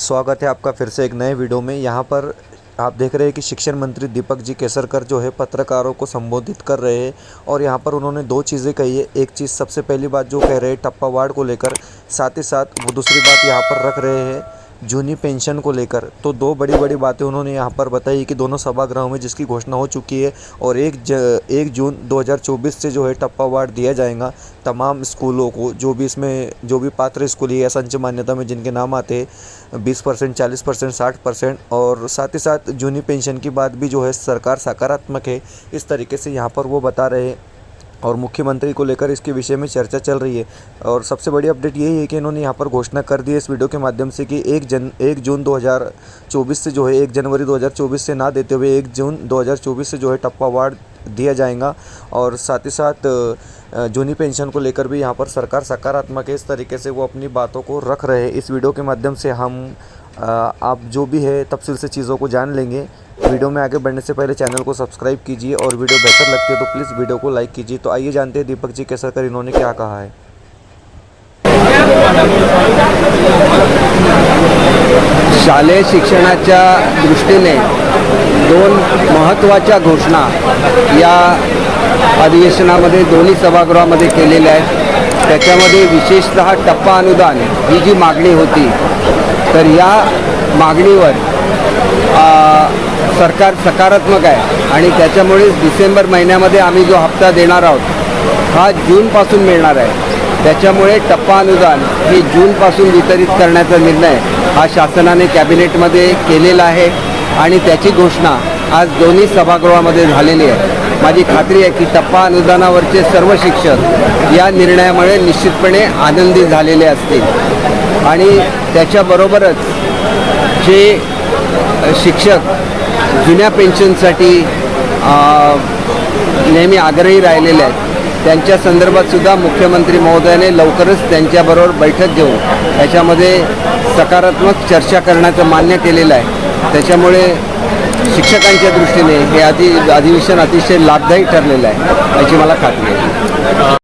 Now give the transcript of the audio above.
स्वागत है आपका फिर से एक नए वीडियो में। यहाँ पर आप देख रहे हैं कि शिक्षण मंत्री दीपक जी केसरकर जो है पत्रकारों को संबोधित कर रहे हैं और यहाँ पर उन्होंने दो चीज़ें कही है। एक चीज़ सबसे पहली बात जो कह रहे हैं टप्पावाड़ को लेकर, साथ ही साथ वो दूसरी बात यहाँ पर रख रहे हैं। जूनी पेंशन को लेकर। तो दो बड़ी बड़ी बातें उन्होंने यहाँ पर बताई कि दोनों सभागृहों में जिसकी घोषणा हो चुकी है और एक ज, एक जून 2024 से जो है टप्पा वार्ड दिया जाएगा तमाम स्कूलों को जो भी इसमें जो भी पात्र स्कूली या संच मान्यता में जिनके नाम आते हैं बीस परसेंट चालीस परसेंट साठ परसेंट और साथ ही साथ जूनी पेंशन की बात भी जो है सरकार सकारात्मक है इस तरीके से यहाँ पर वो बता रहे हैं। और मुख्यमंत्री को लेकर इसके विषय में चर्चा चल रही है। और सबसे बड़ी अपडेट यही है कि इन्होंने यहाँ पर घोषणा कर दी है इस वीडियो के माध्यम से कि एक जन, एक जून 2024 से जो है, एक जनवरी 2024 से ना देते हुए एक जून 2024 से जो है टप्पा वार्ड दिया जाएगा। और साथ ही साथ जूनी पेंशन को लेकर भी यहाँ पर सरकार सकारात्मक है। इस तरीके से वो अपनी बातों को रख रहे इस वीडियो के माध्यम से हम आप जो भी है, तफसील से चीज़ों को जान लेंगे। वीडियो में आगे बढ़ने से पहले चैनल को सब्सक्राइब कीजिए और वीडियो बेहतर लगती है तो प्लीज़ वीडियो को लाइक कीजिए। तो आइए जानते हैं दीपक जी कैसा कर, इन्होंने क्या कहा है। शालेय शिक्षणाच्या दृष्टीने दोन महत्त्वाच्या घोषणा या अधिवेशनामध्ये, दोन्ही सभागृहामध्ये केलेल्या आहेत. विशेषतः टप्पा अनुदान ही जी मागणी होती तर या मागणीवर सरकार सकारात्मक आहे आणि त्याच्यामुळेच डिसेंबर महिन्यामध्ये आम्ही जो हप्ता देणार आहोत हा जूनपासून मिळणार आहे. त्याच्यामुळे टप्पा अनुदान हे जूनपासून वितरित करण्याचा निर्णय हा शासनाने कॅबिनेटमध्ये केलेला आहे आणि त्याची घोषणा आज दोन्ही सभागृहामध्ये झालेली आहे. माझी खात्री आहे की टप्पा अनुदानावरचे सर्व शिक्षक या निर्णयामुळे निश्चितपणे आनंदी झालेले असतील. आणि त्याच्याबरोबरच जे शिक्षक जुन्या पेन्शनसाठी नेहमी आग्रही राहिलेले आहेत त्यांच्या संदर्भातसुद्धा मुख्यमंत्री महोदयाने लवकरच त्यांच्याबरोबर बैठक घेऊन त्याच्यामध्ये सकारात्मक चर्चा करण्याचं मान्य केलेलं आहे. त्याच्यामुळे शिक्षकांच्या दृष्टीने हे अधि अधिवेशन अतिशय लाभदायी ठरलेलं आहे याची मला खात्री आहे.